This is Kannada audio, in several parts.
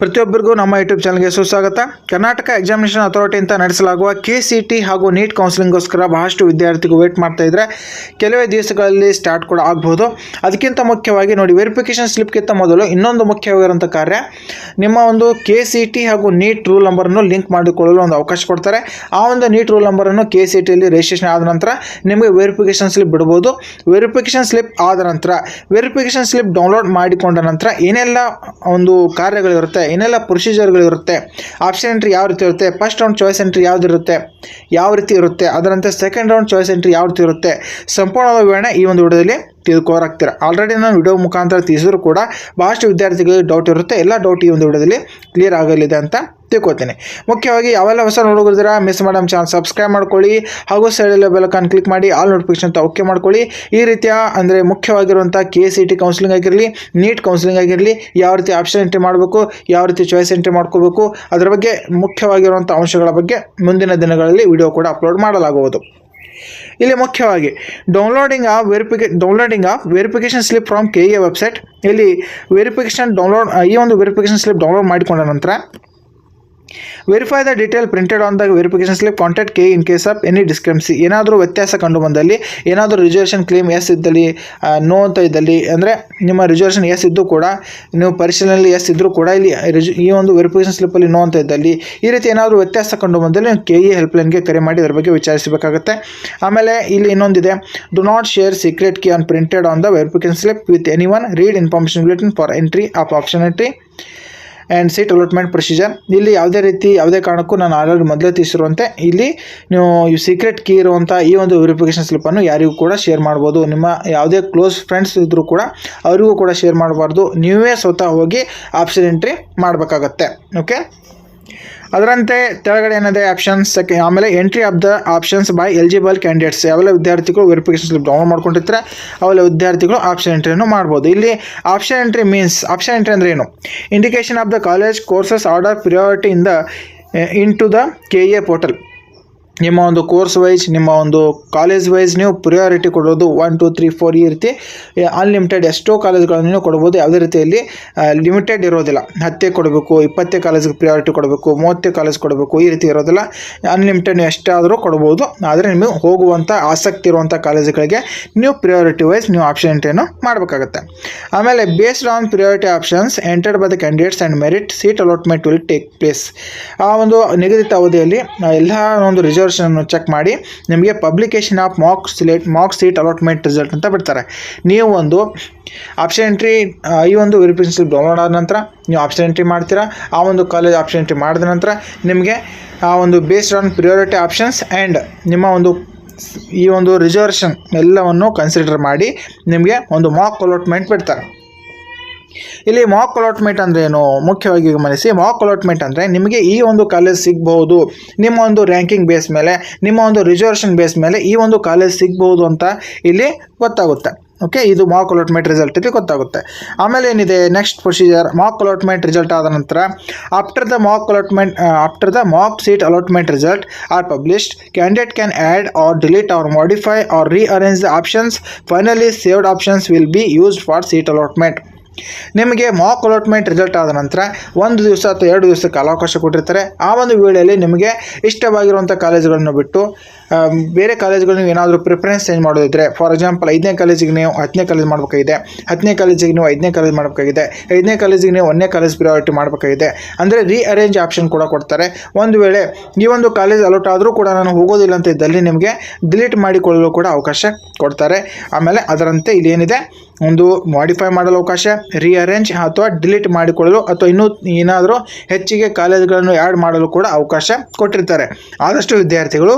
ಪ್ರತಿಯೊಬ್ಬರಿಗೂ ನಮ್ಮ ಯೂಟ್ಯೂಬ್ ಚಾನಲ್ಗೆ ಸುಸ್ವಾಗತ. ಕರ್ನಾಟಕ ಎಕ್ಸಾಮಿನೇಷನ್ ಅಥಾರಿಟಿಯಿಂದ ನಡೆಸಲಾಗುವ ಕೆ ಸಿ ಟಿ ಹಾಗೂ ನೀಟ್ ಕೌನ್ಸಿಲಿಂಗ್ಗೋಸ್ಕರ ಬಹಳಷ್ಟು ವಿದ್ಯಾರ್ಥಿಗಳು ವೇಟ್ ಮಾಡ್ತಾ ಇದ್ದರೆ ಕೆಲವೇ ದಿವಸಗಳಲ್ಲಿ ಸ್ಟಾರ್ಟ್ ಕೂಡ ಆಗ್ಬೋದು. ಅದಕ್ಕಿಂತ ಮುಖ್ಯವಾಗಿ ನೋಡಿ ವೆರಿಫಿಕೇಷನ್ ಸ್ಲಿಪ್ಗಿಂತ ಮೊದಲು ಇನ್ನೊಂದು ಮುಖ್ಯವಾಗಿರುವಂಥ ಕಾರ್ಯ, ನಿಮ್ಮ ಒಂದು ಕೆ ಸಿ ಟಿ ಹಾಗೂ ನೀಟ್ ರೂಲ್ ನಂಬರನ್ನು ಲಿಂಕ್ ಮಾಡಿಕೊಳ್ಳಲು ಒಂದು ಅವಕಾಶ ಕೊಡ್ತಾರೆ. ಆ ಒಂದು ನೀಟ್ ರೂಲ್ ನಂಬರನ್ನು ಕೆ ಸಿ ಟಿಯಲ್ಲಿ ರಿಜಿಸ್ಟ್ರೇಷನ್ ಆದ ನಂತರ ನಿಮಗೆ ವೆರಿಫಿಕೇಷನ್ ಸ್ಲಿಪ್ ಬಿಡ್ಬೋದು. ವೆರಿಫಿಕೇಷನ್ ಸ್ಲಿಪ್ ಆದ ನಂತರ ವೆರಿಫಿಕೇಷನ್ ಸ್ಲಿಪ್ ಡೌನ್ಲೋಡ್ ಮಾಡಿಕೊಂಡ ನಂತರ ಏನೆಲ್ಲ ಒಂದು ಕಾರ್ಯಗಳಿರುತ್ತೆ ಏನೆಲ್ಲ ಪ್ರೊಸೀಜರ್ಗಳಿರುತ್ತೆ ಆಪ್ಷನ್ ಎಂಟ್ರಿ ಯಾವ ರೀತಿ ಇರುತ್ತೆ? ಫಸ್ಟ್ ರೌಂಡ್ ಚಾಯ್ಸ್ ಎಂಟ್ರಿ ಯಾವ್ದು ಇರುತ್ತೆ? ಯಾವ ರೀತಿ ಇರುತ್ತೆ? ಅದರಂತೆ ಸೆಕೆಂಡ್ ರೌಂಡ್ ಚಾಯ್ಸ್ ಎಂಟ್ರಿ ಯಾವ ರೀತಿ ಇರುತ್ತೆ? ಸಂಪೂರ್ಣ ವಿವರಣೆ ಈ ಒಂದು ವಿಡಿಯೋದಲ್ಲಿ ತಿಳ್ಕೊರಾಗ್ತೀರ ಆಲ್ರೆಡಿ ನಾನು ವಿಡಿಯೋ ಮುಖಾಂತರ ತಿಳಿಸಿದ್ರು ಕೂಡ ಬಹಳಷ್ಟು ವಿದ್ಯಾರ್ಥಿಗಳಿಗೆ ಡೌಟ್ ಇರುತ್ತೆ. ಎಲ್ಲ ಡೌಟ್ ಈ ಒಂದು ವಿಡಿಯೋದಲ್ಲಿ ಕ್ಲಿಯರ್ ಆಗಲಿದೆ ಅಂತ ತಿಳ್ಕೊತೀನಿ ಮುಖ್ಯವಾಗಿ ಯಾವೆಲ್ಲ ಹೊಸ ನೋಡೋದಿರ ಮಿಸ್ ಮಾಡಮ್ ಚಾನಲ್ ಸಬ್ಸ್ಕ್ರೈಬ್ ಮಾಡ್ಕೊಳ್ಳಿ, ಹಾಗೂ ಸೈಡಲ್ಲಿ ಬೆಲಕನ್ನು ಕ್ಲಿಕ್ ಮಾಡಿ ಆಲ್ ನೋಟಿಫಿಕೇಶನ್ ಅಂತ ಓಕೆ ಮಾಡ್ಕೊಳ್ಳಿ. ಈ ರೀತಿಯ ಅಂದರೆ ಮುಖ್ಯವಾಗಿರುವಂಥ ಕೆ ಸಿ ಟಿ ಕೌನ್ಸಿಲಿಂಗ್ ಆಗಿರಲಿ ನೀಟ್ ಕೌನ್ಸಿಲಿಂಗ್ ಆಗಿರಲಿ, ಯಾವ ರೀತಿ ಆಪ್ಷನ್ ಎಂಟ್ರಿ ಮಾಡಬೇಕು, ಯಾವ ರೀತಿ ಚಾಯ್ಸ್ ಎಂಟ್ರಿ ಮಾಡ್ಕೋಬೇಕು, ಅದರ ಬಗ್ಗೆ ಮುಖ್ಯವಾಗಿರುವಂಥ ಅಂಶಗಳ ಬಗ್ಗೆ ಮುಂದಿನ ದಿನಗಳಲ್ಲಿ ವಿಡಿಯೋ ಕೂಡ ಅಪ್ಲೋಡ್ ಮಾಡಲಾಗುವುದು. ಇಲ್ಲಿ ಮುಖ್ಯವಾಗಿ ಡೌನ್ಲೋಡಿಂಗ್ ಆ ವೆರಿಫಿಕೇ ಡೌನ್ಲೋಡಿಂಗ್ ಆ verification slip from K A website ಇಲ್ಲಿ ವೆರಿಫಿಕೇಶನ್ ಡೌನ್ಲೋಡ್ ಈ ಒಂದು ವೆರಿಫಿಕೇಷನ್ ಸ್ಲಿಪ್ ಡೌನ್ಲೋಡ್ ಮಾಡಿಕೊಂಡ ನಂತರ verify the detail printed on the verification slip contact K in case of any discrepancy ಏನಾದರೂ ವ್ಯತ್ಯಾಸ ಕಂಡು ಬಂದಲ್ಲಿ, ಏನಾದರೂ ರಿಸರ್ವೇಷನ್ ಕ್ಲೇಮ್ ಎಸ್ ಇದ್ದಲ್ಲಿ ನೋ ಅಂತ ಇದ್ದಲ್ಲಿ, ಅಂದರೆ ನಿಮ್ಮ ರಿಸರ್ವೇಷನ್ ಎಸ್ ಇದ್ದು ಕೂಡ, ನೀವು ಪರಿಶೀಲನೆಯಲ್ಲಿ ಎಸ್ ಇದ್ದರೂ ಕೂಡ ಇಲ್ಲಿ ಈ ಒಂದು ವೆರಿಫಿಕೇಶನ್ ಸ್ಲಿಪ್ಪಲ್ಲಿ ನೋ ಅಂತ ಇದ್ದಲ್ಲಿ, ಈ ರೀತಿ ಏನಾದರೂ ವ್ಯತ್ಯಾಸ ಕಂಡು ಬಂದಲ್ಲಿ ನೀವು ಕೆ ಇ ಹೆಲ್ಪ್ಲೈನ್ಗೆ ಕರೆ ಮಾಡಿ ಅದರ ಬಗ್ಗೆ ವಿಚಾರಿಸಬೇಕಾಗುತ್ತೆ. ಆಮೇಲೆ ಇಲ್ಲಿ ಇನ್ನೊಂದಿದೆ. Do not share secret key on printed on the verification slip with anyone read information bulletin for entry of option entry and seat allotment procedure ಇಲ್ಲಿ ಯಾವುದೇ ರೀತಿ ಯಾವುದೇ ಕಾರಣಕ್ಕೂ ನಾನು ಆಲ್ರೆಡಿ ಮೊದಲೇ ತಿಳಿಸಿರುವಂತೆ ಇಲ್ಲಿ ನೀವು ಸೀಕ್ರೆಟ್ ಕೀ ಇರುವಂಥ ಈ ಒಂದು ವೆರಿಫಿಕೇಷನ್ ಸ್ಲಿಪ್ಪನ್ನು ಯಾರಿಗೂ ಕೂಡ ಶೇರ್ ಮಾಡ್ಬೋದು ನಿಮ್ಮ ಯಾವುದೇ ಕ್ಲೋಸ್ ಫ್ರೆಂಡ್ಸ್ ಇದ್ದರೂ ಕೂಡ ಅವರಿಗೂ ಕೂಡ ಶೇರ್ ಮಾಡಬಾರ್ದು. ನೀವೇ ಸ್ವತಃ ಹೋಗಿ ಆಪ್ಷನ್ ಎಂಟ್ರಿ ಮಾಡಬೇಕಾಗತ್ತೆ. ಓಕೆ ಅದರಂತೆ ಕೆಳಗಡೆ ಏನಿದೆ ಆಪ್ಷನ್ಸ್ ಆಮೇಲೆ entry of the options by eligible candidates ಯಾವೆಲ್ಲ ವಿದ್ಯಾರ್ಥಿಗಳು ವೆರಿಫಿಕೇಶನ್ ಸ್ಲಿಪ್ ಡೌನ್ಲೋಡ್ ಮಾಡ್ಕೊಂಡಿರ್ತಾರೆ, ಅವೆಲ್ಲ ವಿದ್ಯಾರ್ಥಿಗಳು ಆಪ್ಷನ್ ಎಂಟ್ರಿಯನ್ನು ಮಾಡ್ಬೋದು. ಇಲ್ಲಿ option entry means option entry ಅಂದರೆ ಏನು? Indication of the college courses order priority in the into the K A portal ನಿಮ್ಮ ಒಂದು ಕೋರ್ಸ್ ವೈಸ್ ನಿಮ್ಮ ಒಂದು ಕಾಲೇಜ್ ವೈಸ್ ನೀವು ಪ್ರಿಯಾರಿಟಿ ಕೊಡೋದು ಒನ್ ಟು ತ್ರೀ ಫೋರ್ ಈ ರೀತಿ ಅನ್ಲಿಮಿಟೆಡ್ ಎಷ್ಟೋ ಕಾಲೇಜ್ಗಳನ್ನು ನೀವು ಕೊಡ್ಬೋದು. ಯಾವುದೇ ರೀತಿಯಲ್ಲಿ ಲಿಮಿಟೆಡ್ ಇರೋದಿಲ್ಲ. ಹತ್ತೇ ಕೊಡಬೇಕು, ಇಪ್ಪತ್ತೇ ಕಾಲೇಜ್ಗೆ ಪ್ರಿಯಾರಿಟಿ ಕೊಡಬೇಕು, ಮೂವತ್ತೇ ಕಾಲೇಜ್ ಕೊಡಬೇಕು, ಈ ರೀತಿ ಇರೋದಿಲ್ಲ. ಅನ್ಲಿಮಿಟೆಡ್ ಎಷ್ಟಾದರೂ ಕೊಡ್ಬೋದು. ಆದರೆ ನಿಮಗೆ ಹೋಗುವಂಥ ಆಸಕ್ತಿ ಇರುವಂಥ ಕಾಲೇಜುಗಳಿಗೆ ನೀವು ಪ್ರಿಯಾರಿಟಿ ವೈಸ್ ನೀವು ಆಪ್ಷನ್ ಎಂಟ್ರಿಯನ್ನು ಮಾಡಬೇಕಾಗುತ್ತೆ. ಆಮೇಲೆ based on priority options entered by the candidates and merit seat allotment will take place ಆ ಒಂದು ನಿಗದಿತ ಅವಧಿಯಲ್ಲಿ ಎಲ್ಲ ಒಂದು ರಿಸರ್ವೇಷನ್ ಚೆಕ್ ಮಾಡಿ ನಿಮಗೆ ಪಬ್ಲಿಕೇಶನ್ ಆಫ್ ಮಾಕ್ ಸಿಲೇಟ್ ಮಾಕ್ ಸೀಟ್ ಅಲಾಟ್ಮೆಂಟ್ ರಿಸಲ್ಟ್ ಅಂತ ಬಿಡ್ತಾರೆ. ನೀವು ಒಂದು ಆಪ್ಷನ್ ಎಂಟ್ರಿ ಈ ಒಂದು ವೆರಿಫಿಕೇಶನ್ ಡೌನ್ಲೋಡ್ ಆದ ನಂತರ ನೀವು ಆಪ್ಷನ್ ಎಂಟ್ರಿ ಮಾಡ್ತೀರಾ, ಆ ಒಂದು ಕಾಲೇಜ್ ಆಪ್ಷನ್ ಎಂಟ್ರಿ ಮಾಡಿದ ನಂತರ ನಿಮಗೆ ಆ ಒಂದು based on priority options and ನಿಮ್ಮ ಒಂದು ಈ ಒಂದು ರಿಸರ್ವೇಷನ್ ಎಲ್ಲವನ್ನು ಕನ್ಸಿಡರ್ ಮಾಡಿ ನಿಮಗೆ ಒಂದು ಮಾಕ್ ಅಲಾಟ್ಮೆಂಟ್ ಬಿಡ್ತಾರೆ. ಇಲ್ಲಿ ಮಾಕ್ ಅಲಾಟ್ಮೆಂಟ್ ಅಂದರೆ ಏನು? ಮುಖ್ಯವಾಗಿ ಗಮನಿಸಿ ಮಾಕ್ ಅಲಾಟ್ಮೆಂಟ್ ಅಂದರೆ ನಿಮಗೆ ಈ ಒಂದು ಕಾಲೇಜ್ ಸಿಗಬಹುದು. ನಿಮ್ಮ ಒಂದು ರ್ಯಾಂಕಿಂಗ್ ಬೇಸ್ ಮೇಲೆ, ನಿಮ್ಮ ಒಂದು ರಿಸರ್ವೇಷನ್ ಬೇಸ್ ಮೇಲೆ ಈ ಒಂದು ಕಾಲೇಜ್ ಸಿಗಬಹುದು ಅಂತ ಇಲ್ಲಿ ಗೊತ್ತಾಗುತ್ತೆ. ಓಕೆ ಇದು ಮಾಕ್ ಅಲಾಟ್ಮೆಂಟ್ ರಿಸಲ್ಟ್ ಇಲ್ಲಿ ಗೊತ್ತಾಗುತ್ತೆ. ಆಮೇಲೆ ಏನಿದೆ? Next procedure mock allotment result ಆದ ನಂತರ after the mock allotment after the mock seat allotment result are published candidate can add or delete or modify or rearrange the options finally saved options will be used for seat allotment ನಿಮಗೆ ಮಾಕ್ ಅಲಾಟ್ಮೆಂಟ್ ರಿಸಲ್ಟ್ ಆದ ನಂತರ ಒಂದು ದಿವಸ ಅಥವಾ ಎರಡು ದಿವಸಕ್ಕೆ ಕಾಲಾವಕಾಶ ಕೊಟ್ಟಿರ್ತಾರೆ. ಆ ಒಂದು ವೇಳೆಯಲ್ಲಿ ನಿಮಗೆ ಇಷ್ಟವಾಗಿರುವಂಥ ಕಾಲೇಜುಗಳನ್ನು ಬಿಟ್ಟು ಬೇರೆ ಕಾಲೇಜುಗಳನ್ನು ಏನಾದರೂ ಪ್ರಿಫರೆನ್ಸ್ ಚೇಂಜ್ ಮಾಡೋದಿದ್ರೆ ಫಾರ್ ಎಕ್ಸಾಂಪಲ್ ಐದನೇ ಕಾಲೇಜಿಗೆ ನೀವು ಹತ್ತನೇ ಕಾಲೇಜ್ ಮಾಡಬೇಕಾಗಿದೆ, ಹತ್ತನೇ ಕಾಲೇಜಿಗೆ ನೀವು ಐದನೇ ಕಾಲೇಜ್ ಮಾಡಬೇಕಾಗಿದೆ, ಐದನೇ ಕಾಲೇಜಿಗೆ ನೀವು ಒಂದನೇ ಕಾಲೇಜ್ ಪ್ರಿಯಾರಿಟಿ ಮಾಡಬೇಕಾಗಿದೆ, ಅಂದರೆ ರೀಅರೇಂಜ್ ಆಪ್ಷನ್ ಕೂಡ ಕೊಡ್ತಾರೆ. ಒಂದು ವೇಳೆ ಈ ಒಂದು ಕಾಲೇಜ್ ಅಲೋಟ್ ಆದರೂ ಕೂಡ ನಾನು ಹೋಗೋದಿಲ್ಲ ಅಂತ ಇದ್ದಲ್ಲಿ ನಿಮಗೆ ಡಿಲೀಟ್ ಮಾಡಿಕೊಳ್ಳಲು ಕೂಡ ಅವಕಾಶ ಕೊಡ್ತಾರೆ. ಆಮೇಲೆ ಅದರಂತೆ ಇಲ್ಲಿ ಏನಿದೆ? ಒಂದು ಮಾಡಿಫೈ ಮಾಡಲು ಅವಕಾಶ ರೀಅರೇಂಜ್ ಅಥವಾ ಡಿಲೀಟ್ ಮಾಡಿಕೊಳ್ಳಲು ಅಥವಾ ಇನ್ನೂ ಏನಾದರೂ ಹೆಚ್ಚಿಗೆ ಕಾಲೇಜುಗಳನ್ನು ಆ್ಯಡ್ ಮಾಡಲು ಕೂಡ ಅವಕಾಶ ಕೊಟ್ಟಿರ್ತಾರೆ. ಆದಷ್ಟು ವಿದ್ಯಾರ್ಥಿಗಳು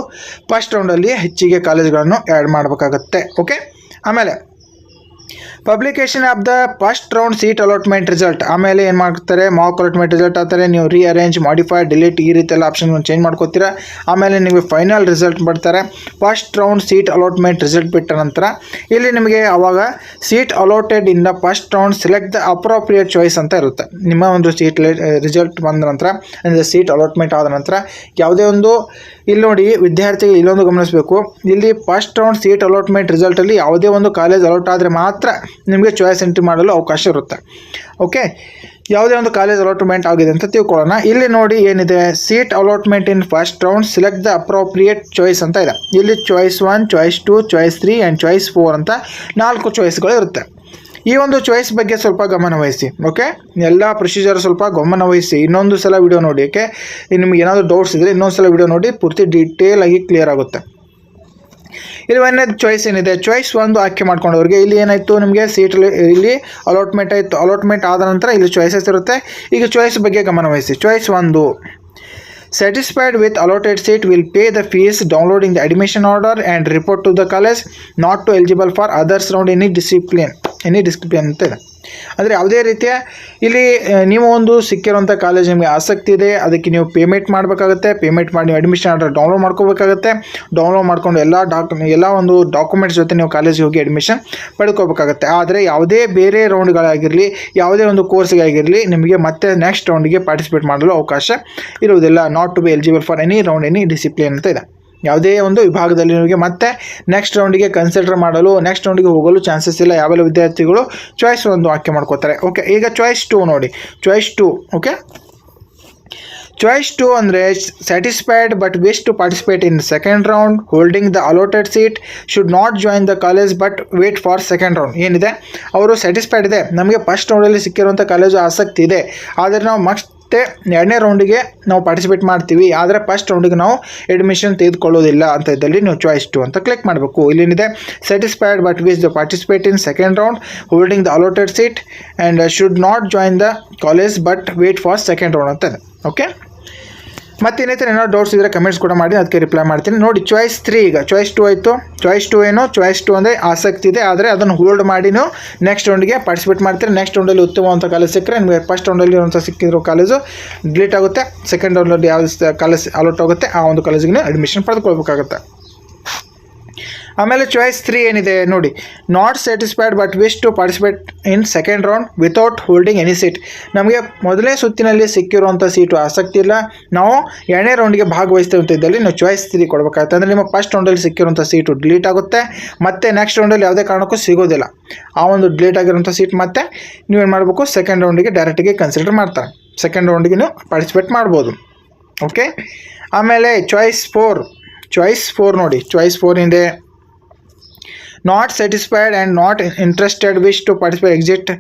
ಫಸ್ಟ್ ರೌಂಡಲ್ಲಿ ಹೆಚ್ಚಿಗೆ ಕಾಲೇಜುಗಳನ್ನು ಆ್ಯಡ್ ಮಾಡಬೇಕಾಗತ್ತೆ ಓಕೆ ಆಮೇಲೆ publication of the first round seat allotment result ಆಮೇಲೆ ಏನು ಮಾಡ್ತಾರೆ? ಮಾಕ್ ಅಲಾಟ್ಮೆಂಟ್ ರಿಸಲ್ಟ್ ಆದರೆ ನೀವು ರೀಅರೇಂಜ್ ಮಾಡಿಫೈ ಡಿಲೀಟ್ ಈ ರೀತಿ ಎಲ್ಲ ಆಪ್ಷನ್ ಚೇಂಜ್ ಮಾಡ್ಕೋತೀರಾ? ಆಮೇಲೆ ನಿಮಗೆ ಫೈನಲ್ ರಿಸಲ್ಟ್ ಬರ್ತಾರೆ first round seat allotment result ಬಿಟ್ಟ ನಂತರ ಇಲ್ಲಿ ನಿಮಗೆ ಅವಾಗ seat allotted in the first round select the appropriate choice ಅಂತ ಇರುತ್ತೆ. ನಿಮ್ಮ ಒಂದು ಸೀಟ್ ರಿಸಲ್ಟ್ ಬಂದ ನಂತರ, ಅಂದರೆ ಸೀಟ್ ಅಲಾಟ್ಮೆಂಟ್ ಆದ ನಂತರ ಯಾವುದೇ ಒಂದು, ಇಲ್ಲಿ ನೋಡಿ ವಿದ್ಯಾರ್ಥಿಗಳು ಇಲ್ಲೊಂದು ಗಮನಿಸಬೇಕು. ಇಲ್ಲಿ ಫಸ್ಟ್ ರೌಂಡ್ ಸೀಟ್ ಅಲಾಟ್ಮೆಂಟ್ ರಿಸಲ್ಟಲ್ಲಿ ಯಾವುದೇ ಒಂದು ಕಾಲೇಜ್ ಅಲಾಟ್ ಆದರೆ ಮಾತ್ರ ನಿಮಗೆ ಚಾಯ್ಸ್ ಎಂಟ್ರಿ ಮಾಡಲು ಅವಕಾಶ ಇರುತ್ತೆ. ಓಕೆ ಯಾವುದೇ ಒಂದು ಕಾಲೇಜ್ ಅಲಾಟ್ಮೆಂಟ್ ಆಗಿದೆ ಅಂತ ತಿಳ್ಕೊಳ್ಳೋಣ. ಇಲ್ಲಿ ನೋಡಿ ಏನಿದೆ? Seat allotment in first round select the appropriate choice ಅಂತ ಇದೆ. ಇಲ್ಲಿ choice one choice two choice three and choice four ಅಂತ ನಾಲ್ಕು ಚಾಯ್ಸ್ಗಳು ಇರುತ್ತೆ. ಈ ಒಂದು ಚಾಯ್ಸ್ ಬಗ್ಗೆ ಸ್ವಲ್ಪ ಗಮನವಹಿಸಿ ಓಕೆ ಎಲ್ಲ ಪ್ರೊಸೀಜರ್ ಸ್ವಲ್ಪ ಗಮನ ವಹಿಸಿ. ಇನ್ನೊಂದು ಸಲ ವಿಡಿಯೋ ನೋಡಿ ಓಕೆ ನಿಮ್ಗೆ ಏನಾದರೂ ಡೌಟ್ಸ್ ಇದ್ದರೆ ಇನ್ನೊಂದು ಸಲ ವಿಡಿಯೋ ನೋಡಿ, ಪೂರ್ತಿ ಡೀಟೇಲಾಗಿ ಕ್ಲಿಯರ್ ಆಗುತ್ತೆ. ಇಲ್ಲಿ ಒನ್ ಚಾಯ್ಸ್ ಏನಿದೆ? ಚಾಯ್ಸ್ ಒಂದು ಆಯ್ಕೆ ಮಾಡ್ಕೊಂಡವ್ರಿಗೆ. ಇಲ್ಲಿ ಏನಾಯ್ತು ನಿಮಗೆ? ಸೀಟ್ ಇಲ್ಲಿ ಅಲಾಟ್ಮೆಂಟ್ ಆಯಿತು. ಅಲಾಟ್ಮೆಂಟ್ ಆದ ನಂತರ ಇಲ್ಲಿ ಚಾಯ್ಸಸ್ ಇರುತ್ತೆ. ಈಗ ಚಾಯ್ಸ್ ಬಗ್ಗೆ ಗಮನವಹಿಸಿ ಚಾಯ್ಸ್ ಒಂದು. Satisfied with allotted seat will pay the fees downloading the admission order and report to the college not to eligible for others round any discipline any discipline ಅಂತ ಇದೆ. ಅಂದರೆ ಯಾವುದೇ ರೀತಿಯ ಇಲ್ಲಿ ನೀವು ಒಂದು ಸಿಕ್ಕಿರುವಂಥ ಕಾಲೇಜ್ ನಿಮಗೆ ಆಸಕ್ತಿ ಇದೆ, ಅದಕ್ಕೆ ನೀವು ಪೇಮೆಂಟ್ ಮಾಡಬೇಕಾಗುತ್ತೆ ಪೇಮೆಂಟ್ ಮಾಡಿ ನೀವು ಅಡ್ಮಿಷನ್ ಆರ್ಡರ್ ಡೌನ್ಲೋಡ್ ಮಾಡ್ಕೋಬೇಕಾಗುತ್ತೆ ಡೌನ್ಲೋಡ್ ಮಾಡ್ಕೊಂಡು ಎಲ್ಲ ಡಾಕ್ ಎಲ್ಲ ಒಂದು ಡಾಕ್ಯುಮೆಂಟ್ಸ್ ಜೊತೆ ನೀವು ಕಾಲೇಜಿಗೆ ಹೋಗಿ ಅಡ್ಮಿಷನ್ ಪಡ್ಕೋಬೇಕಾಗುತ್ತೆ. ಆದರೆ ಯಾವುದೇ ಬೇರೆ ರೌಂಡ್ಗಳಾಗಿರಲಿ ಯಾವುದೇ ಒಂದು ಕೋರ್ಸ್ಗಾಗಿರಲಿ ನಿಮಗೆ ಮತ್ತೆ ನೆಕ್ಸ್ಟ್ ರೌಂಡಿಗೆ ಪಾರ್ಟಿಸಿಪೇಟ್ ಮಾಡಲು ಅವಕಾಶ ಇರುವುದಿಲ್ಲ. Not to be eligible for any round any discipline ಅಂತ ಇದೆ. ಯಾವುದೇ ಒಂದು ವಿಭಾಗದಲ್ಲಿ ನಿಮಗೆ ಮತ್ತೆ ನೆಕ್ಸ್ಟ್ ರೌಂಡಿಗೆ ಕನ್ಸಿಡರ್ ಮಾಡಲು ನೆಕ್ಸ್ಟ್ ರೌಂಡಿಗೆ ಹೋಗಲು ಚಾನ್ಸಸ್ ಇಲ್ಲ. ಯಾವೆಲ್ಲ ವಿದ್ಯಾರ್ಥಿಗಳು ಚಾಯ್ಸ್ ಒಂದು ಆಯ್ಕೆ ಮಾಡ್ಕೋತಾರೆ. ಓಕೆ ಈಗ ಚಾಯ್ಸ್ ಟು ನೋಡಿ. Choice two okay choice two ಅಂದರೆ satisfied but wish to participate in second round holding the allotted seat should not join the college but wait for second round ಏನಿದೆ? ಅವರು ಸ್ಯಾಟಿಸ್ಫೈಡ್ ಇದೆ. ನಮಗೆ ಫಸ್ಟ್ ರೌಂಡಲ್ಲಿ ಸಿಕ್ಕಿರುವಂಥ ಕಾಲೇಜು ಆಸಕ್ತಿ ಇದೆ. ಆದರೆ ನಾವು ಮತ್ತೆ ಎರಡನೇ ರೌಂಡಿಗೆ ನಾವು ಪಾರ್ಟಿಸಿಪೇಟ್ ಮಾಡ್ತೀವಿ. ಆದರೆ ಫಸ್ಟ್ ರೌಂಡಿಗೆ ನಾವು ಅಡ್ಮಿಷನ್ ತೆಗೆದುಕೊಳ್ಳೋದಿಲ್ಲ ಅಂತ ಇದ್ದಲ್ಲಿ ನೀವು ಚಾಯ್ಸ್ ಟು ಅಂತ ಕ್ಲಿಕ್ ಮಾಡಬೇಕು. ಇಲ್ಲೇನಿದೆ satisfied but wish the participate in second round holding the allotted seat and should not join the college but wait for second round ಅಂತ ಓಕೆ ಮತ್ತೆ ಏನೈತೆ ಏನೋ ಡೌಟ್ಸ್ ಇದ್ದರೆ ಕಮೆಂಟ್ಸ್ ಕೂಡ ಮಾಡಿ, ಅದಕ್ಕೆ ರಿಪ್ಲೈ ಮಾಡ್ತೀನಿ. ನೋಡಿ ಚಾಯ್ಸ್ ತ್ರೀ ಈಗ. ಚಾಯ್ಸ್ ಟು ಆಯಿತು. ಚಾಯ್ಸ್ ಟು ಏನು? ಚಾಯ್ಸ್ ಟು ಅಂದರೆ ಆಸಕ್ತಿ ಇದೆ, ಆದರೆ ಅದನ್ನು ಹೋಲ್ಡ್ ಮಾಡಿ ನೆಕ್ಸ್ಟ್ ರೌಂಡ್ಗೆ ಪಾರ್ಟಿಸಿಪೇಟ್ ಮಾಡ್ತೀರಿ. ನೆಕ್ಸ್ಟ್ ರೌಂಡಲ್ಲಿ ಉತ್ತಮವಂಥ ಕಾಲೇಜ್ ಸಿಕ್ಕರೆ, ನಿಮಗೆ ಫಸ್ಟ್ ರೌಂಡಲ್ಲಿ ಇರುವಂಥ ಸಿಕ್ಕಿದ್ರು ಕಾಲೇಜು ಡಿಲೀಟ್ ಆಗುತ್ತೆ. ಸೆಕೆಂಡ್ ರೌಂಡಲ್ಲಿ ಯಾವ ಕಾಲೇಜ್ ಅಲೌಟ್ ಆಗುತ್ತೆ, ಆ ಒಂದು ಕಾಲೇಜಿಗೆ ಅಡ್ಮಿಷನ್ ಪಡೆದುಕೊಳ್ಬೇಕಾಗುತ್ತೆ. ಆಮೇಲೆ ಚಾಯ್ಸ್ ತ್ರೀ ಏನಿದೆ ನೋಡಿ not satisfied but wish to participate in second round without holding any seat ನಮಗೆ ಮೊದಲನೇ ಸುತ್ತಿನಲ್ಲಿ ಸಿಕ್ಕಿರುವಂಥ ಸೀಟು ಆಸಕ್ತಿ ಇಲ್ಲ. ನಾವು ಎರಡನೇ ರೌಂಡಿಗೆ ಭಾಗವಹಿಸ್ತೇವೆ ಇದ್ದಲ್ಲಿ ನೀವು ಚಾಯ್ಸ್ ತ್ರೀ ಕೊಡಬೇಕಾಗುತ್ತೆ. ಅಂದರೆ ನಿಮ್ಮ ಫಸ್ಟ್ ರೌಂಡಲ್ಲಿ ಸಿಕ್ಕಿರುವಂಥ ಸೀಟು ಡಿಲೀಟ್ ಆಗುತ್ತೆ. ಮತ್ತು ನೆಕ್ಸ್ಟ್ ರೌಂಡಲ್ಲಿ ಯಾವುದೇ ಕಾರಣಕ್ಕೂ ಸಿಗೋದಿಲ್ಲ. ಆ ಒಂದು ಡಿಲೀಟ್ ಆಗಿರುವಂಥ ಸೀಟ್ ಮತ್ತೆ ನೀವೇನು ಮಾಡಬೇಕು? ಸೆಕೆಂಡ್ ರೌಂಡಿಗೆ ಡೈರೆಕ್ಟಿಗೆ ಕನ್ಸಿಡರ್ ಮಾಡ್ತಾರೆ. ಸೆಕೆಂಡ್ ರೌಂಡಿಗೆ ನೀವು ಪಾರ್ಟಿಸಿಪೇಟ್ ಮಾಡ್ಬೋದು. ಓಕೆ ಆಮೇಲೆ ಚಾಯ್ಸ್ ಫೋರ್ ಚಾಯ್ಸ್ ಫೋರ್ ನೋಡಿ ಚಾಯ್ಸ್ ಫೋರ್ ಇದೆ not satisfied and not interested wish to participate exit.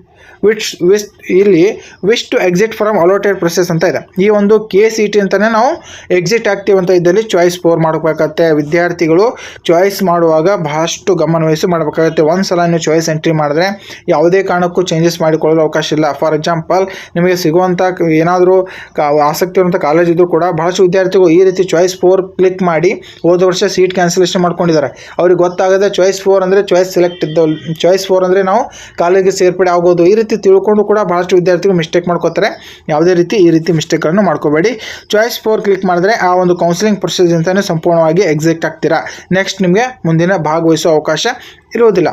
Which wish ಇಲ್ಲಿ wish to exit from allotted process ಅಂತ ಇದೆ. ಈ ಒಂದು ಕೆ ಸಿ ಟಿ ಅಂತಲೇ ನಾವು ಎಕ್ಸಿಟ್ ಆಗ್ತೀವಿ ಅಂತ ಇದ್ದಲ್ಲಿ ಚಾಯ್ಸ್ ಫೋರ್ ಮಾಡಬೇಕಾಗತ್ತೆ. ವಿದ್ಯಾರ್ಥಿಗಳು ಚಾಯ್ಸ್ ಮಾಡುವಾಗ ಬಹಳಷ್ಟು ಗಮನವಹಿಸಿ ಮಾಡಬೇಕಾಗುತ್ತೆ. ಒಂದು ಸಲ ನೀವು ಚಾಯ್ಸ್ ಎಂಟ್ರಿ ಮಾಡಿದ್ರೆ ಯಾವುದೇ ಕಾರಣಕ್ಕೂ ಚೇಂಜಸ್ ಮಾಡಿಕೊಳ್ಳಲು ಅವಕಾಶ ಇಲ್ಲ. ಫಾರ್ ಎಕ್ಸಾಂಪಲ್ ನಿಮಗೆ ಸಿಗುವಂಥ ಏನಾದರೂ ಆಸಕ್ತಿ ಇರುವಂಥ ಕಾಲೇಜ್ ಇದ್ದರೂ ಕೂಡ ಬಹಳಷ್ಟು ವಿದ್ಯಾರ್ಥಿಗಳು ಈ ರೀತಿ ಚಾಯ್ಸ್ ಫೋರ್ ಕ್ಲಿಕ್ ಮಾಡಿ ಹೋದ ವರ್ಷ ಸೀಟ್ ಕ್ಯಾನ್ಸಲೇಷನ್ ಮಾಡ್ಕೊಂಡಿದ್ದಾರೆ. ಅವ್ರಿಗೆ ಗೊತ್ತಾಗದೆ ಚಾಯ್ಸ್ ಫೋರ್ ಅಂದರೆ ಚಾಯ್ಸ್ ಸೆಲೆಕ್ಟ್ ಇದ್ದವು ಚಾಯ್ಸ್ ಫೋರ್ ಅಂದರೆ ನಾವು ಕಾಲೇಜಿಗೆ ಸೇರ್ಪಡೆ ಆಗೋದು. ರೀತಿ ತಿಳ್ಕೊಂಡು ಕೂಡ ಭಾಳಷ್ಟು ವಿದ್ಯಾರ್ಥಿಗಳು ಮಿಸ್ಟೇಕ್ ಮಾಡ್ಕೋತಾರೆ. ಯಾವುದೇ ರೀತಿ ಈ ರೀತಿ ಮಿಸ್ಟೇಕ್ಗಳನ್ನು ಮಾಡ್ಕೋಬೇಡಿ. ಚಾಯ್ಸ್ ಫೋರ್ ಕ್ಲಿಕ್ ಮಾಡಿದ್ರೆ ಆ ಒಂದು ಕೌನ್ಸಿಲಿಂಗ್ ಪ್ರೊಸೆಸ್ ಅಂತಲೇ ಸಂಪೂರ್ಣವಾಗಿ ಎಕ್ಸಿಟ್ ಆಗ್ತೀರಾ? ನೆಕ್ಸ್ಟ್ ನಿಮಗೆ ಮುಂದಿನ ಭಾಗವಹಿಸೋ ಅವಕಾಶ ಇರುವುದಿಲ್ಲ.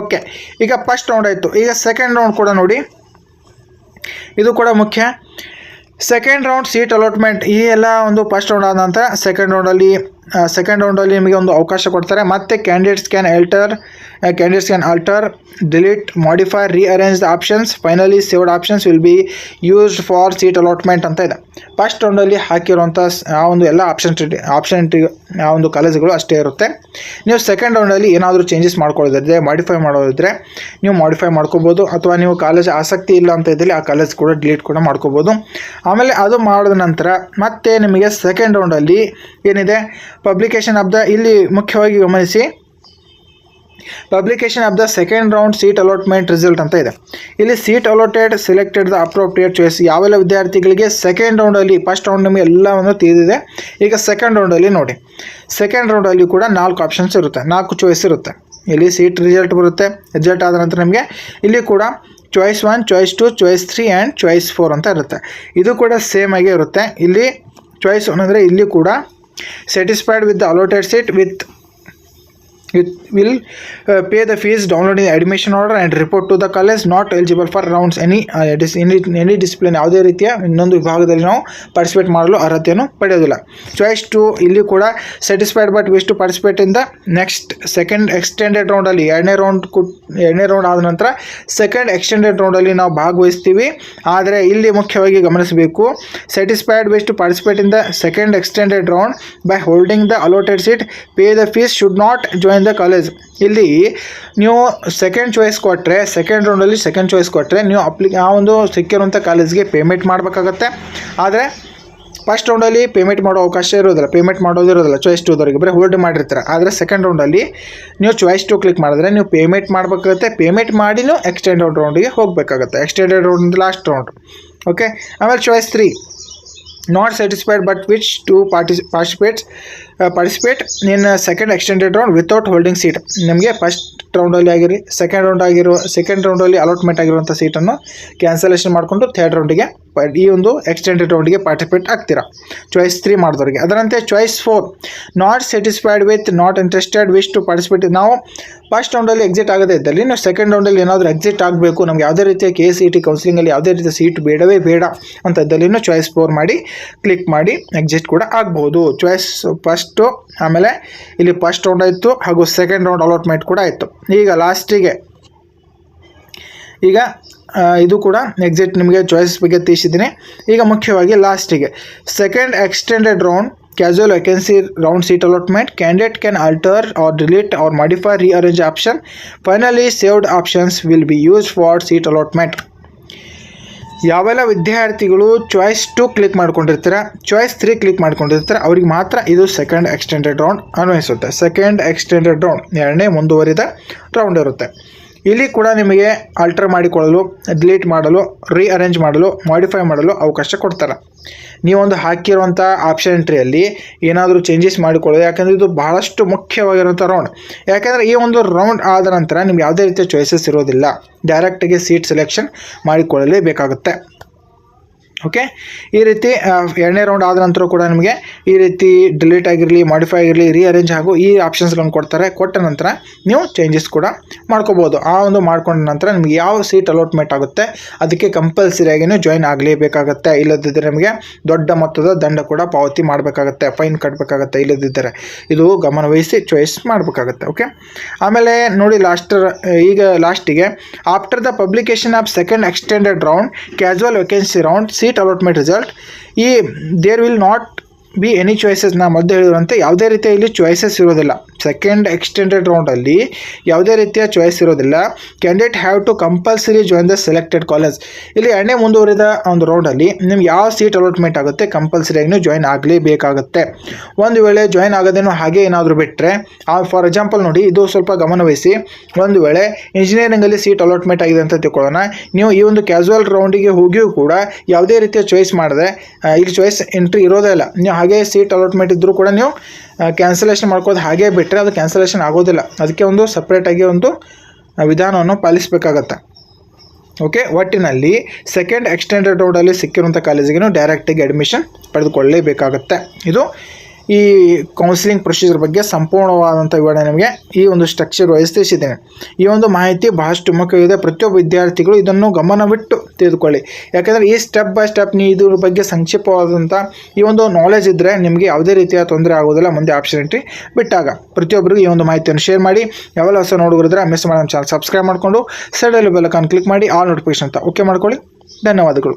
ಓಕೆ ಈಗ ಫಸ್ಟ್ ರೌಂಡ್ ಆಯಿತು. ಈಗ ಸೆಕೆಂಡ್ ರೌಂಡ್ ಕೂಡ ನೋಡಿ. ಇದು ಕೂಡ ಮುಖ್ಯ. ಸೆಕೆಂಡ್ ರೌಂಡ್ ಸೀಟ್ ಅಲಾಟ್ಮೆಂಟ್ ಈ ಎಲ್ಲ ಒಂದು ಫಸ್ಟ್ ರೌಂಡ್ ಆದ ನಂತರ ಸೆಕೆಂಡ್ ರೌಂಡಲ್ಲಿ ಸೆಕೆಂಡ್ ರೌಂಡಲ್ಲಿ ನಿಮಗೆ ಒಂದು ಅವಕಾಶ ಕೊಡ್ತಾರೆ. ಮತ್ತೆ candidates can alter candidates can alter delete modify rearrange the options finally saved options will be used for seat allotment ಅಂತ ಇದೆ. ಫಸ್ಟ್ ರೌಂಡಲ್ಲಿ ಹಾಕಿರುವಂಥ ಆ ಒಂದು ಎಲ್ಲ ಆಪ್ಷನ್ ಆಪ್ಷನ್ ಆ ಒಂದು ಕಾಲೇಜುಗಳು ಅಷ್ಟೇ ಇರುತ್ತೆ. ನೀವು ಸೆಕೆಂಡ್ ರೌಂಡಲ್ಲಿ ಏನಾದರೂ ಚೇಂಜಸ್ ಮಾಡ್ಕೊಳ್ಳೋದಿದ್ರೆ ಮಾಡಿಫೈ ಮಾಡೋದಿದ್ರೆ, ನೀವು ಮಾಡಿಫೈ ಮಾಡ್ಕೋಬೋದು. ಅಥವಾ ನೀವು ಕಾಲೇಜ್ ಆಸಕ್ತಿ ಇಲ್ಲ ಅಂತ ಇದ್ದಲ್ಲಿ ಆ ಕಾಲೇಜ್ ಕೂಡ ಡಿಲೀಟ್ ಕೂಡ ಮಾಡ್ಕೋಬೋದು. ಆಮೇಲೆ ಅದು ಮಾಡಿದ ನಂತರ ಮತ್ತೆ ನಿಮಗೆ ಸೆಕೆಂಡ್ ರೌಂಡಲ್ಲಿ ಏನಿದೆ? ಪಬ್ಲಿಕೇಶನ್ ಆಫ್ ದ ಇಲ್ಲಿ ಮುಖ್ಯವಾಗಿ ಗಮನಿಸಿ publication of the second round seat allotment result ಅಂತ ಇದೆ. ಇಲ್ಲಿ seat allotted selected the appropriate choice ಯಾವೆಲ್ಲ ವಿದ್ಯಾರ್ಥಿಗಳಿಗೆ ಸೆಕೆಂಡ್ ರೌಂಡಲ್ಲಿ ಫಸ್ಟ್ ರೌಂಡ್ ನಿಮಗೆ ಎಲ್ಲವನ್ನು ತಿಳಿದಿದೆ. ಈಗ ಸೆಕೆಂಡ್ ರೌಂಡಲ್ಲಿ ನೋಡಿ. ಸೆಕೆಂಡ್ ರೌಂಡಲ್ಲಿ ಕೂಡ ನಾಲ್ಕು ಆಪ್ಷನ್ಸ್ ಇರುತ್ತೆ, ನಾಲ್ಕು ಚಾಯ್ಸ್ ಇರುತ್ತೆ. ಇಲ್ಲಿ ಸೀಟ್ ರಿಸಲ್ಟ್ ಬರುತ್ತೆ ರಿಸಲ್ಟ್ ಆದ ನಂತರ ನಮಗೆ ಇಲ್ಲಿ ಕೂಡ choice one choice two choice three and choice four ಅಂತ ಇರುತ್ತೆ. ಇದು ಕೂಡ ಸೇಮ್ ಆಗೇ ಇರುತ್ತೆ. ಇಲ್ಲಿ ಚಾಯ್ಸ್ ಒನ್ ಅಂದರೆ ಇಲ್ಲಿ ಕೂಡ satisfied with the allotted seat with it will uh, pay the fees downloading the admission order and report to the college not eligible for rounds. Any dis- any any discipline ಯಾವುದೇ ರೀತಿಯ ಇನ್ನೊಂದು ವಿಭಾಗದಲ್ಲಿ ನಾವು ಪಾರ್ಟಿಸಿಪೇಟ್ ಮಾಡಲು ಅರ್ಹತೆಯನ್ನು ಪಡೆಯೋದಿಲ್ಲ ಚಾಯ್ಸ್ ಟು ಇಲ್ಲಿ ಕೂಡ satisfied but wish to participate in the next second extended ರೌಂಡಲ್ಲಿ ಎರಡನೇ ರೌಂಡ್ ಕುಟ್ ಎರಡನೇ ರೌಂಡ್ ಆದ ನಂತರ ಸೆಕೆಂಡ್ ಎಕ್ಸ್ಟೆಂಡೆಡ್ ರೌಂಡಲ್ಲಿ ನಾವು ಭಾಗವಹಿಸ್ತೀವಿ. ಆದರೆ ಇಲ್ಲಿ ಮುಖ್ಯವಾಗಿ ಗಮನಿಸಬೇಕು satisfied wish to participate in the second extended round by holding the allotted seat pay the fees should not join the college ಇಲ್ಲಿ ನೀವು ಸೆಕೆಂಡ್ ಚಾಯ್ಸ್ ಕೊಟ್ಟರೆ ಸೆಕೆಂಡ್ ರೌಂಡಲ್ಲಿ ಸೆಕೆಂಡ್ ಚಾಯ್ಸ್ ಕೊಟ್ಟರೆ ನೀವು ಅಪ್ಲಿ ಆ ಒಂದು ಸಿಕ್ಕಿರುವಂಥ ಕಾಲೇಜ್ಗೆ ಪೇಮೆಂಟ್ ಮಾಡಬೇಕಾಗತ್ತೆ. ಆದರೆ ಫಸ್ಟ್ ರೌಂಡಲ್ಲಿ ಪೇಮೆಂಟ್ ಮಾಡೋ ಅವಕಾಶ ಇರೋದಿಲ್ಲ ಪೇಮೆಂಟ್ ಮಾಡೋದಿರೋದಿಲ್ಲ ಚಾಯ್ಸ್ ಟೂದವರೆಗೆ ಬರೀ ಹೋಲ್ಡ್ ಮಾಡಿರ್ತಾರೆ. ಆದರೆ ಸೆಕೆಂಡ್ ರೌಂಡಲ್ಲಿ ನೀವು ಚಾಯ್ಸ್ ಟು ಕ್ಲಿಕ್ ಮಾಡಿದ್ರೆ ನೀವು ಪೇಮೆಂಟ್ ಮಾಡಬೇಕಾಗುತ್ತೆ. ಪೇಮೆಂಟ್ ಮಾಡಿ ನೀವು ಎಕ್ಸ್ಟೆಂಡೆಡ್ ರೌಂಡಿಗೆ ಹೋಗಬೇಕಾಗುತ್ತೆ. Extended round last round okay ಆಮೇಲೆ choice three not satisfied but which to parties participates participate in second extended round without holding seat ನಿಮಗೆ ಫಸ್ಟ್ ರೌಂಡಲ್ಲಿ ಆಗಿರಿ. ಸೆಕೆಂಡ್ ರೌಂಡ್ ಆಗಿರೋ ಸೆಕೆಂಡ್ ರೌಂಡಲ್ಲಿ ಅಲಾಟ್ಮೆಂಟ್ ಆಗಿರುವಂಥ ಸೀಟನ್ನು ಕ್ಯಾನ್ಸಲೇಷನ್ ಮಾಡಿಕೊಂಡು ಥರ್ಡ್ ರೌಂಡಿಗೆ ಈ ಒಂದು ಎಕ್ಸ್ಟೆಂಡೆಡ್ ರೌಂಡಿಗೆ ಪಾರ್ಟಿಸಿಪೇಟ್ ಆಗ್ತೀರಾ? ಚಾಯ್ಸ್ ತ್ರೀ ಮಾಡಿದವರಿಗೆ. ಅದರಂತೆ choice four not satisfied with not interested wish to participate ನಾವು ಫಸ್ಟ್ ರೌಂಡಲ್ಲಿ ಎಕ್ಸಿಟ್ ಆಗದೇ ಇದ್ದಲ್ಲಿ, ನಾವು ಸೆಕೆಂಡ್ ರೌಂಡಲ್ಲಿ ಏನಾದರೂ ಎಕ್ಸಿಟ್ ಆಗಬೇಕು, ನಮ್ಗೆ ಯಾವುದೇ ರೀತಿಯ ಕೆ ಸಿ ಟಿ ಕೌನ್ಸಿಲಿಂಗಲ್ಲಿ ಯಾವುದೇ ರೀತಿಯ ಸೀಟ್ ಬೇಡವೇ ಬೇಡ ಅಂತ ಇದ್ದಲ್ಲಿ ಚಾಯ್ಸ್ ಫೋರ್ ಮಾಡಿ ಕ್ಲಿಕ್ ಮಾಡಿ ಎಕ್ಸಿಟ್ ಕೂಡ ಆಗ್ಬೋದು. ಚಾಯ್ಸ್ ಫಸ್ಟು ಆಮೇಲೆ ಇಲ್ಲಿ ಫಸ್ಟ್ ರೌಂಡ್ ಆಯಿತು, ಹಾಗೂ ಸೆಕೆಂಡ್ ರೌಂಡ್ ಅಲಾಟ್ಮೆಂಟ್ ಕೂಡ ಆಯಿತು. ಈಗ ಲಾಸ್ಟಿಗೆ ಈಗ ಇದು ಕೂಡ ಎಕ್ಸಿಟ್ ನಿಮಗೆ ಚಾಯ್ಸ್ ಬಗ್ಗೆ ತಿಳಿಸಿದ್ದೀನಿ. ಈಗ ಮುಖ್ಯವಾಗಿ ಲಾಸ್ಟಿಗೆ second extended round casual vacancy round seat allotment candidate can alter or delete or modify rearrange option finally saved options will be use for seat allotment ಯಾವೆಲ್ಲ ವಿದ್ಯಾರ್ಥಿಗಳು ಚಾಯ್ಸ್ ಟು ಕ್ಲಿಕ್ ಮಾಡ್ಕೊಂಡಿರ್ತಾರೆ ಚಾಯ್ಸ್ ತ್ರೀ ಕ್ಲಿಕ್ ಮಾಡ್ಕೊಂಡಿರ್ತಾರೆ, ಅವ್ರಿಗೆ ಮಾತ್ರ ಇದು ಸೆಕೆಂಡ್ ಎಕ್ಸ್ಟೆಂಡೆಡ್ ರೌಂಡ್ ಅನ್ವಯಿಸುತ್ತೆ. ಸೆಕೆಂಡ್ ಎಕ್ಸ್ಟೆಂಡೆಡ್ ರೌಂಡ್ ಎರಡನೇ ಮುಂದುವರಿದ ರೌಂಡ್ ಇರುತ್ತೆ. ಇಲ್ಲಿ ಕೂಡ ನಿಮಗೆ ಆಲ್ಟರ್ ಮಾಡಿಕೊಳ್ಳಲು ಡಿಲೀಟ್ ಮಾಡಲು ರೀಅರೇಂಜ್ ಮಾಡಲು ಮಾಡಿಫೈ ಮಾಡಲು ಅವಕಾಶ ಕೊಡ್ತಾರೆ. ನೀವೊಂದು ಹಾಕಿರುವಂಥ ಆಪ್ಷನ್ ಎಂಟ್ರಿಯಲ್ಲಿ ಏನಾದರೂ ಚೇಂಜಸ್ ಮಾಡಿಕೊಳ್ಳೋದು, ಯಾಕಂದರೆ ಇದು ಬಹಳಷ್ಟು ಮುಖ್ಯವಾಗಿರುವಂಥ ರೌಂಡ್ ಯಾಕಂದರೆ ಈ ಒಂದು ರೌಂಡ್ ಆದ ನಂತರ ನಿಮ್ಗೆ ಯಾವುದೇ ರೀತಿಯ ಚಾಯ್ಸಸ್ ಇರೋದಿಲ್ಲ. ಡೈರೆಕ್ಟಾಗಿ ಸೀಟ್ ಸೆಲೆಕ್ಷನ್ ಮಾಡಿಕೊಳ್ಳಲೇಬೇಕಾಗುತ್ತೆ ಓಕೆ ಈ ರೀತಿ ಎರಡನೇ ರೌಂಡ್ ಆದ ನಂತರ ಕೂಡ ನಿಮಗೆ ಈ ರೀತಿ ಡಿಲೀಟ್ ಆಗಿರಲಿ ಮಾಡಿಫೈ ಆಗಿರಲಿ ರೀಅರೇಂಜ್ ಹಾಗೂ ಈ ಆಪ್ಷನ್ಸ್ಗಳನ್ನು ಕೊಡ್ತಾರೆ. ಕೊಟ್ಟ ನಂತರ ನೀವು ಚೇಂಜಸ್ ಕೂಡ ಮಾಡ್ಕೋಬೋದು. ಆ ಒಂದು ಮಾಡ್ಕೊಂಡ ನಂತರ ನಿಮಗೆ ಯಾವ ಸೀಟ್ ಅಲಾಟ್ಮೆಂಟ್ ಆಗುತ್ತೆ, ಅದಕ್ಕೆ ಕಂಪಲ್ಸರಿಯಾಗಿ ಜಾಯಿನ್ ಆಗಲೇಬೇಕಾಗುತ್ತೆ. ಇಲ್ಲದಿದ್ದರೆ ನಿಮಗೆ ದೊಡ್ಡ ಮೊತ್ತದ ದಂಡ ಕೂಡ ಪಾವತಿ ಮಾಡಬೇಕಾಗತ್ತೆ. ಫೈನ್ ಕಟ್ಟಬೇಕಾಗತ್ತೆ ಇಲ್ಲದಿದ್ದರೆ ಇದು ಗಮನವಹಿಸಿ ಚಾಯ್ಸ್ ಮಾಡಬೇಕಾಗತ್ತೆ. ಓಕೆ ಆಮೇಲೆ ನೋಡಿ ಲಾಸ್ಟ್ ಈಗ ಲಾಸ್ಟಿಗೆ after the publication of second extended round casual vacancy round seat read about my result. If there will not be any choices ನಾ ಮೊದಲು ಹೇಳಿರುವಂತೆ ಯಾವುದೇ ರೀತಿಯ ಇಲ್ಲಿ ಚಾಯ್ಸಸ್ ಇರೋದಿಲ್ಲ ಸೆಕೆಂಡ್ ಎಕ್ಸ್ಟೆಂಡೆಡ್ ರೌಂಡಲ್ಲಿ ಯಾವುದೇ ರೀತಿಯ ಚಾಯ್ಸ್ ಇರೋದಿಲ್ಲ. Candidate have to compulsory join the selected college ಇಲ್ಲಿ ಎರಡನೇ ಮುಂದುವರಿದ ಒಂದು ರೌಂಡಲ್ಲಿ ನಿಮ್ಗೆ ಯಾವ ಸೀಟ್ ಅಲಾಟ್ಮೆಂಟ್ ಆಗುತ್ತೆ ಕಂಪಲ್ಸರಿಯಾಗಿ ಜಾಯ್ನ್ ಆಗಲೇಬೇಕಾಗುತ್ತೆ. ಒಂದು ವೇಳೆ ಜಾಯ್ನ್ ಆಗೋದೇನೋ ಹಾಗೆ ಏನಾದರೂ ಬಿಟ್ಟರೆ ಫಾರ್ ಎಕ್ಸಾಂಪಲ್ ನೋಡಿ, ಇದು ಸ್ವಲ್ಪ ಗಮನವಹಿಸಿ ಒಂದು ವೇಳೆ ಇಂಜಿನಿಯರಿಂಗಲ್ಲಿ ಸೀಟ್ ಅಲಾಟ್ಮೆಂಟ್ ಆಗಿದೆ ಅಂತ ತಿಳ್ಕೊಳ್ಳೋಣ. ನೀವು ಈ ಒಂದು ಕ್ಯಾಶುವಲ್ ರೌಂಡಿಗೆ ಹೋಗಿಯೂ ಕೂಡ ಯಾವುದೇ ರೀತಿಯ ಚಾಯ್ಸ್ ಮಾಡಿದ್ರೆ ಇಲ್ಲಿ ಚಾಯ್ಸ್ ಎಂಟ್ರಿ ಇರೋದೇ ಇಲ್ಲ. ನೀವು ಹಾಗೆ ಸೀಟ್ ಅಲಾಟ್ಮೆಂಟ್ ಇದ್ದರೂ ಕೂಡ ನೀವು ಕ್ಯಾನ್ಸಲೇಷನ್ ಮಾಡ್ಕೋದು ಹಾಗೆ ಬಿಟ್ಟರೆ ಅದು ಕ್ಯಾನ್ಸಲೇಷನ್ ಆಗೋದಿಲ್ಲ. ಅದಕ್ಕೆ ಒಂದು ಸಪ್ರೇಟಾಗಿ ಒಂದು ವಿಧಾನವನ್ನು ಪಾಲಿಸಬೇಕಾಗತ್ತೆ. ಓಕೆ ಒಟ್ಟಿನಲ್ಲಿ ಸೆಕೆಂಡ್ ಎಕ್ಸ್ಟೆಂಡೆಡ್ ರೋಡಲ್ಲಿ ಸಿಕ್ಕಿರುವಂಥ ಕಾಲೇಜಿಗೆ ಡೈರೆಕ್ಟಾಗಿ ಅಡ್ಮಿಷನ್ ಪಡೆದುಕೊಳ್ಳಲೇಬೇಕಾಗತ್ತೆ ಇದು ಈ ಕೌನ್ಸಿಲಿಂಗ್ ಪ್ರೊಸೀಜರ್ ಬಗ್ಗೆ ಸಂಪೂರ್ಣವಾದಂಥ ವಿವರಣೆ ನಿಮಗೆ ಈ ಒಂದು ಸ್ಟ್ರಕ್ಚರ್ ವೈಸ್ ತಿಳಿಸಿದ್ದೇನೆ. ಈ ಒಂದು ಮಾಹಿತಿ ಬಹಳಷ್ಟು ಮುಖ್ಯವಿದೆ ಪ್ರತಿಯೊಬ್ಬ ವಿದ್ಯಾರ್ಥಿಗಳು ಇದನ್ನು ಗಮನವಿಟ್ಟು ತಿಳಿದುಕೊಳ್ಳಿ. ಯಾಕೆಂದರೆ ಈ ಸ್ಟೆಪ್ ಬೈ ಸ್ಟೆಪ್ ನೀ ಇದ್ರ ಬಗ್ಗೆ ಸಂಕ್ಷಿಪ್ತವಾದಂಥ ಈ ಒಂದು ನಾಲೆಜ್ ಇದ್ದರೆ ನಿಮಗೆ ಯಾವುದೇ ರೀತಿಯ ತೊಂದರೆ ಆಗೋದಿಲ್ಲ ಮುಂದೆ ಆಪ್ಷನ್ ಎಂಟ್ರಿ ಬಿಟ್ಟಾಗ ಪ್ರತಿಯೊಬ್ಬರಿಗೂ ಈ ಒಂದು ಮಾಹಿತಿಯನ್ನು ಶೇರ್ ಮಾಡಿ. ಯಾವೆಲ್ಲ ಹೊಸ ನೋಡುಗರಿದ್ರೆ ಮಿಸ್ ಮಾಡೋ ಚಾನಲ್ ಸಬ್ಸ್ಕ್ರೈಬ್ ಮಾಡಿಕೊಂಡು ಸೈಡಲ್ಲಿ ಬೆಲ್ಲಕ್ಕನ್ನು ಕ್ಲಿಕ್ ಮಾಡಿ ಆಲ್ ನೋಟಿಫಿಕೇಶನ್ ಅಂತ. ಓಕೆ ಮಾಡ್ಕೊಳ್ಳಿ. ಧನ್ಯವಾದಗಳು.